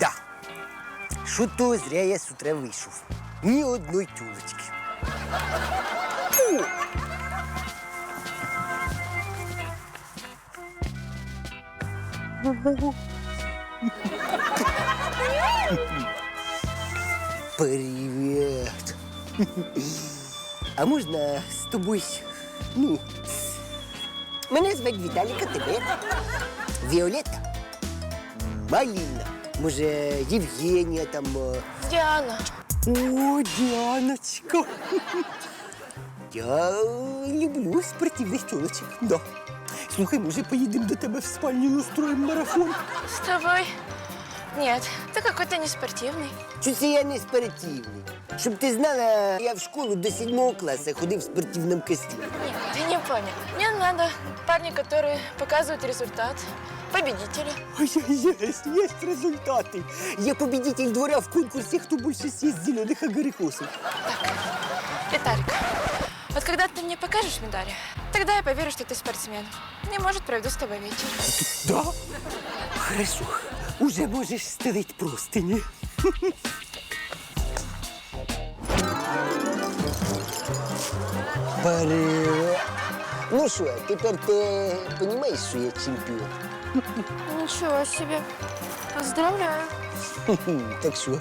Да. Що то зря я з утра вийшов. Ні одної тюлочки. Привет. А можна з тобою? Ну, мене звати Віталік, а тебе? Віолетта? Маліна. Може, Євгенія там. е, Диана. О, Діаночка. Я люблю спортивних тілочок. Да. Слухай, може, поїдемо до тебе в спальню настроїмо марафон? С тобой? Нет, ты какой-то неспортивный. Чи це я не спортивний? Щоб ти знала, я в школу до сьомого класу ходив в спортивному костюмі. Нет, ты не понял. Мне надо парни, которые показывают результат. Победители. Ой, Есть, есть результати. Я победитель двора в конкурсі «Хто більше съест зелених огорехосов». Виталик, вот когда ты мне покажешь медали, тогда я поверю, что ты спортсмен. И, может, проведу с тобой вечер. Да? Хорошо. Уже можеш стелить простині. Привет. Ну що, тепер ти розумієш, що я чемпіон? Ничего себе. Поздравляю. Хм, Так що,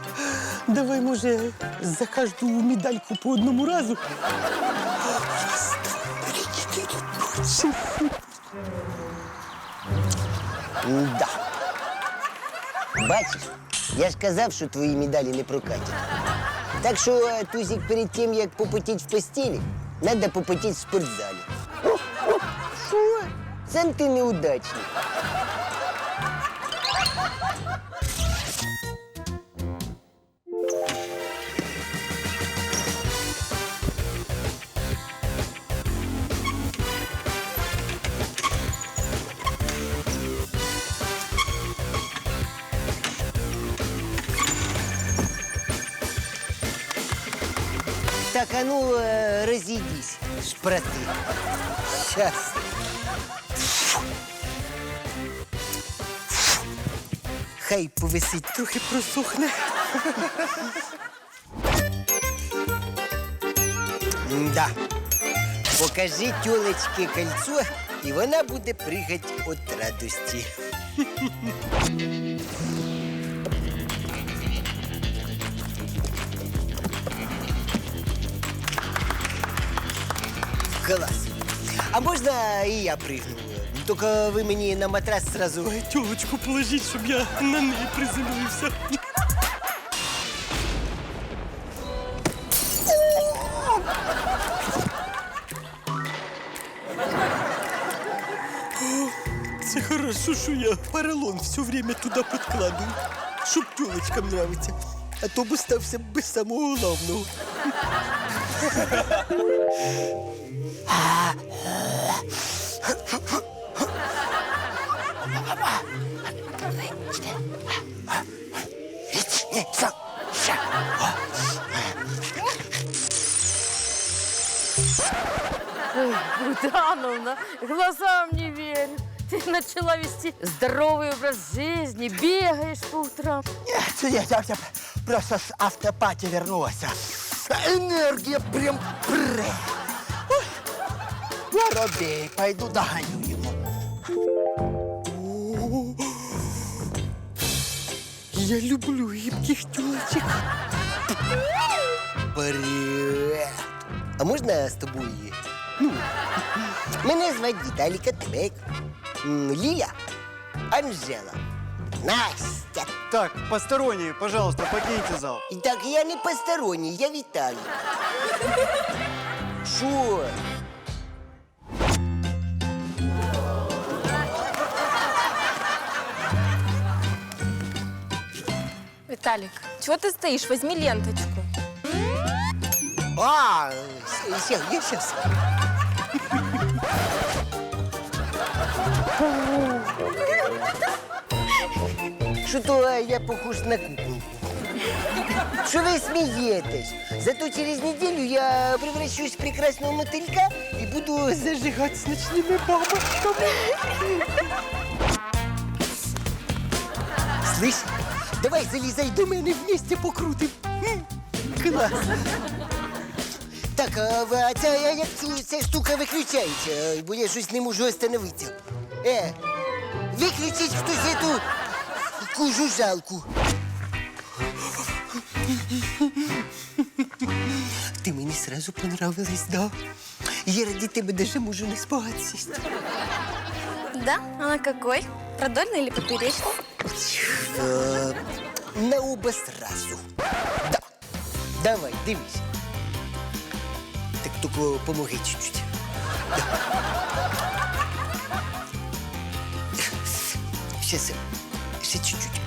давай, може, за кожну медальку по одному разу. Раз, два, три, чотири, п'ять. Да. Бачиш, я ж казав, що твої медалі не прокатять. Так що, е, Тузик, перед тим, як попотіть в постелі, треба попотіть в спортзалі. Що? Сам ти неудачник. Так, а ну, э, разъедись, шпроты. Сейчас. Хай повисить, трохи просохне. Да. Покажи тёлочке кольцо, і вона буде пригати від радості. Клас. А можна і я пригну? Тільки ви мені на матрас сразу. Тілочку положіть, щоб я на неї приземлився. О, Це хорошо, що я поролон все время туди підкладую, щоб тілочкам нравиться. А то б остався без самого головного. Будановна, глазам не верю. Ты начала вести здоровый образ жизни, бегаешь по утрам. Нет, нет, я, я просто с автопати вернулся. Энергия прям пре. Воробей, пойду догоню его. Я люблю гибких тёлочек. Привет. А можна з тобою? Ну, мене звати Віталік, а тебе? М, Ліля, Анжела, Настя. Так, посторонние, пожалуйста, покиньте зал. І так, я не посторонній, я Віталій. Що? Виталик, чего ты стоишь? Возьми ленточку. А, сейчас, я сейчас. Що то а, я похож на куклу. Що ви смієтесь? Зато через неделю я превращусь в прекрасного мотылька и буду зажигать с ночными бабочками. Слышь, Давай залізай до мене вместе покрутим. М, Клас. Так, а, в- а ця, а як цю- ця штука виключається? Бо я щось не можу остановитися. Е, виключить хтось эту таку жужжалку. Ти мені сразу понравилась, да? Я ради тебе даже можу не спать сесть. Да? Она какой? Продольный или поперечный? Е, на оба сразу. Да. Давай, дивись. Тільки помоги чуть-чуть. Щас, ще чуть-чуть.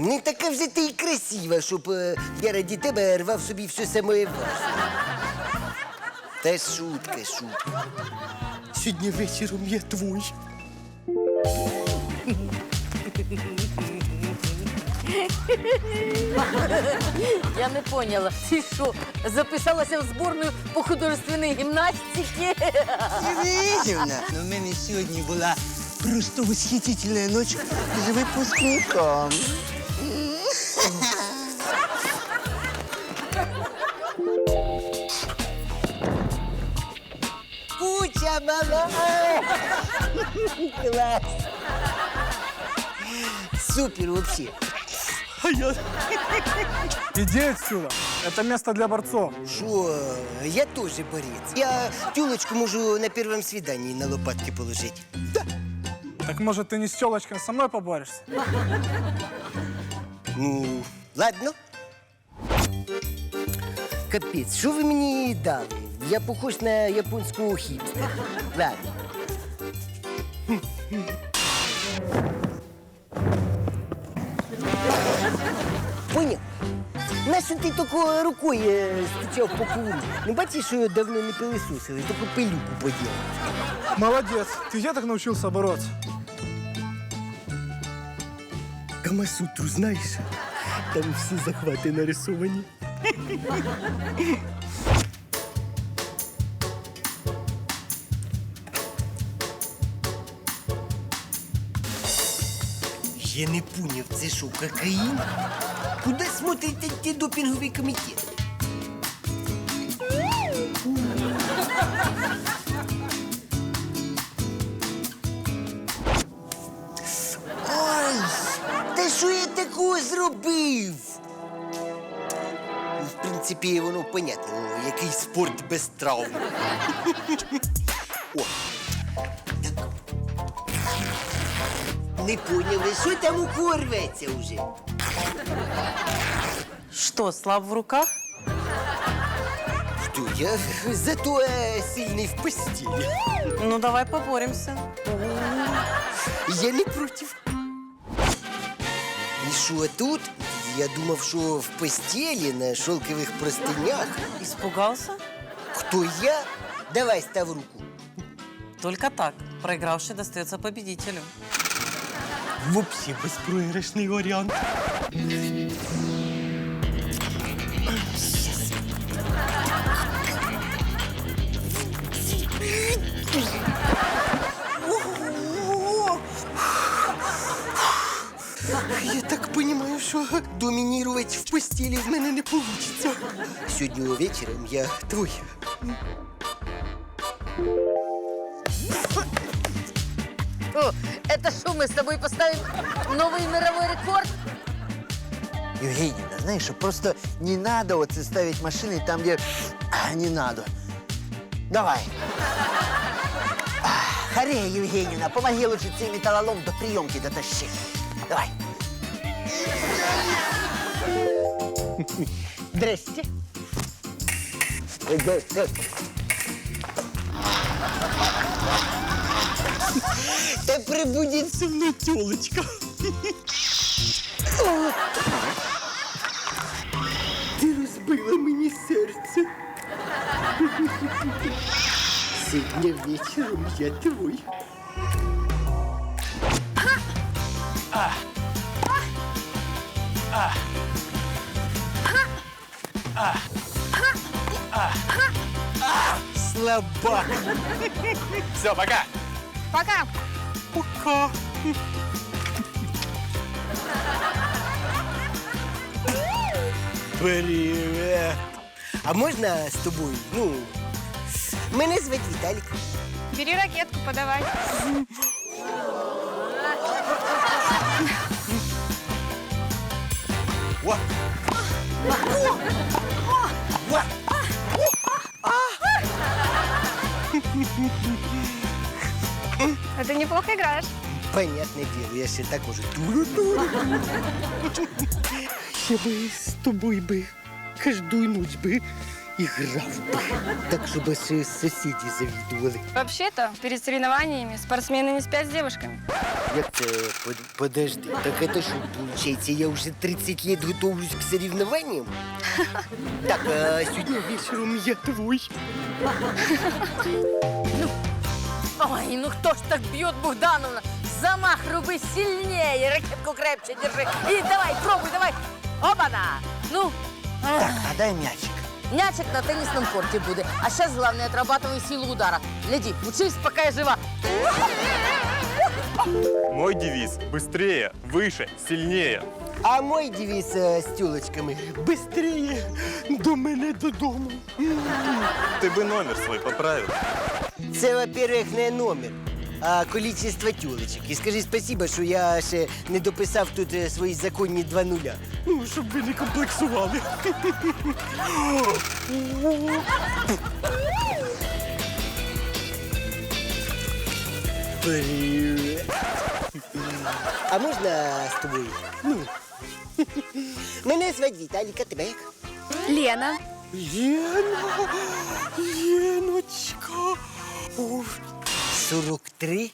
Не така вже ти і красива, щоб е, я раді тебе рвав собі все саме важне. Та шутка, шутка. Сьогодні вечором я твой. Я не поняла. Ти що, записалася в зборну по художественній гімнастиці? Євгенівна, ну, в мене сьогодні була просто восхитительна ніч з випускником. Куча мала! Класс! Супер вообще! Я Иди отсюда. Это место для борцов. Шо, я тоже борец. Я тюлочку можу на первом свидании на лопатки положить. Да. Так может, ты не с телочкой со мной поборешься? Ну, ладно. Капець, що ви мені дали? Я похож на японського хіпстера. Ладно. Нащо ти тільки рукою е, стучав по ковру? Не бачиш, що його давно не пилисосили, тільки пилюку поділ. Молодец. Ты где так научился бороться? Камасутру знаєш? Там всі захвати нарисовані. Я не поняв, це що, кокаїн? Куди смотрить антидопінговий комітет? Ой, та що я такого зробив? В принципі, воно понятно, який спорт без травм. О, так. Не поняли, що там у кого рветься вже? Что, слаб в руках? Что, я зато э, сильный в постели. Ну, давай поборемся. Я не против. И что тут? Я думав, що в постелі на шелкових простынях. Испугался? Хто я? Давай став руку. Только так. Проигравший достается победителю. Взагалі безпроіграшний варіант. Я так понимаю, що домінірувати в постелі в мене не вийде. Сьогодні вечором я твой. О, это что, мы с тобой поставим новый мировой рекорд? Евгеньевна, знаешь, что просто не надо вот ставить машины там, где а, не надо. Давай. Харе, Евгеньевна, помоги лучше цей металлолом до приемки дотащи. Давай. Здрасте. Ой, да, да. Та прибудіть Це мною тьолочка. Ти розбила мені серце. Сьогодні вечором я твой. слабак. Все, пока. Пока. Пока. Привет. А можна з тобою? Ну, мене звати Віталік. Бери ракетку, подавай. О! О! А ты неплохо играешь. Понятне діло, я ще так уже туру-туру. Я би з тобою би кожну ніч би і грав би. Так, щоб аж сусіді завідували. Вообще-то, перед соревнованиями спортсмены не спят с девушками. Як це под- подожди? Так это що, получается, я вже 30 лет готовлюсь к соревнованиям? Так, а сьогодні вечором я твой. Ой, ну кто ж так бьет, Богдановна? Замах руби сильнее, ракетку крепче держи. И давай, пробуй, давай. Опа-на! Ну, Так, а дай мячик. мячик на теннисном корте будет. А сейчас главное, отрабатывай силу удара. Гляди, учись, пока я жива. Мой девиз – быстрее, выше, сильнее. А мой девіз е, з тюлочками быстрее до мене додому. Ты бы номер свой поправил. Це, во-первых, не номер, а количество тюлечок. І скажи спасибо, що я ще не дописав тут е, свої законні два нуля. Ну, щоб ви не комплексували. Привет. А можна з тобою? Ну. Мене звати Віталіка, тебе як? Лена. Лена, Леночка. Ух, 43?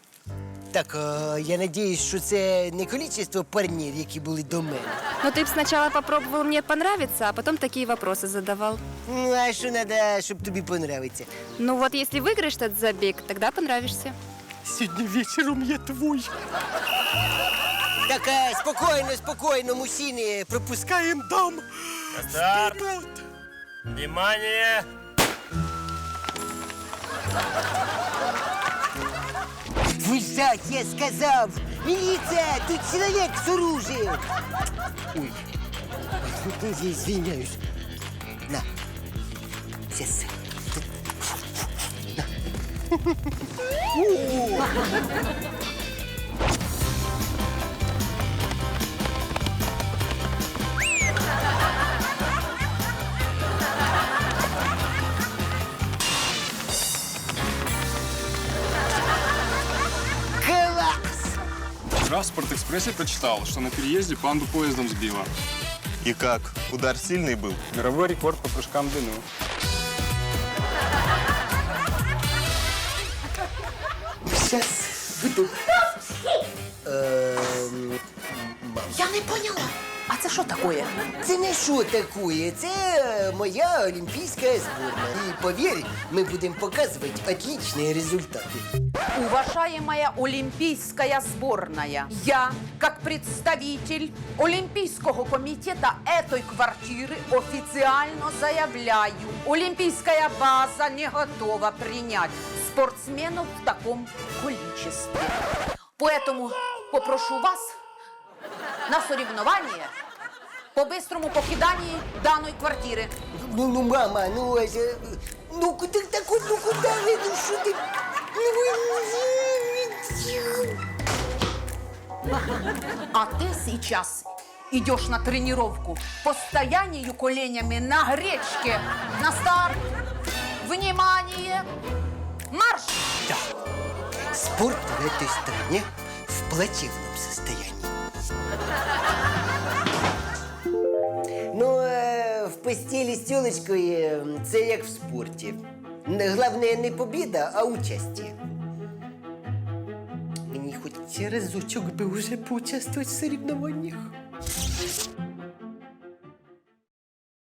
Так, а, я надіюсь, що це не количество парнів, які були до мене. Но ты бы сначала попробовал мне понравиться, а потом такие вопросы задавал. Ну, а що треба, щоб тобі понравиться? Ну вот, если выиграешь этот забег, тогда понравишься. Сьогодні вечором я твой. Так, а, спокійно, спокійно, мужчини, пропускаємо дам. Старт. Вперед. Внимание! Вылезать, я сказал! Милиция! Тут человек с оружием! Ой, я извиняюсь. На. Сейчас. Класс! «Спортэкспрессе» прочитал, что на переезде панду поездом сбила. И как? Удар сильный был? Мировой рекорд по прыжкам в длину. Сейчас буду. Ем, Я не поняла. А це що таке? Це не що таке, це е, моя олімпійська зборна. І повір, ми будемо показувати отличні результати. Уважаемая Олимпийская сборная, я, как представитель Олимпийского комитета этой квартиры, официально заявляю, Олимпийская база не готова принять спортсменов в таком количестве. Поэтому попрошу вас на соревнование по быстрому покидании данной квартиры. Ну, ну, мама, ну, е, е, ну, куди так, ну, куди ви, ну, що ти? Ну, ви- А ты сейчас идешь на тренировку по стоянию коленями на гречке. На старт. Внимание. Марш! Спорт в этой стране в плачевном состоянии. В постелі з тілочкою це як в спорті. Головне не побіда, а участь. Мені хоч разочок би вже поучаствувати в соревнованнях.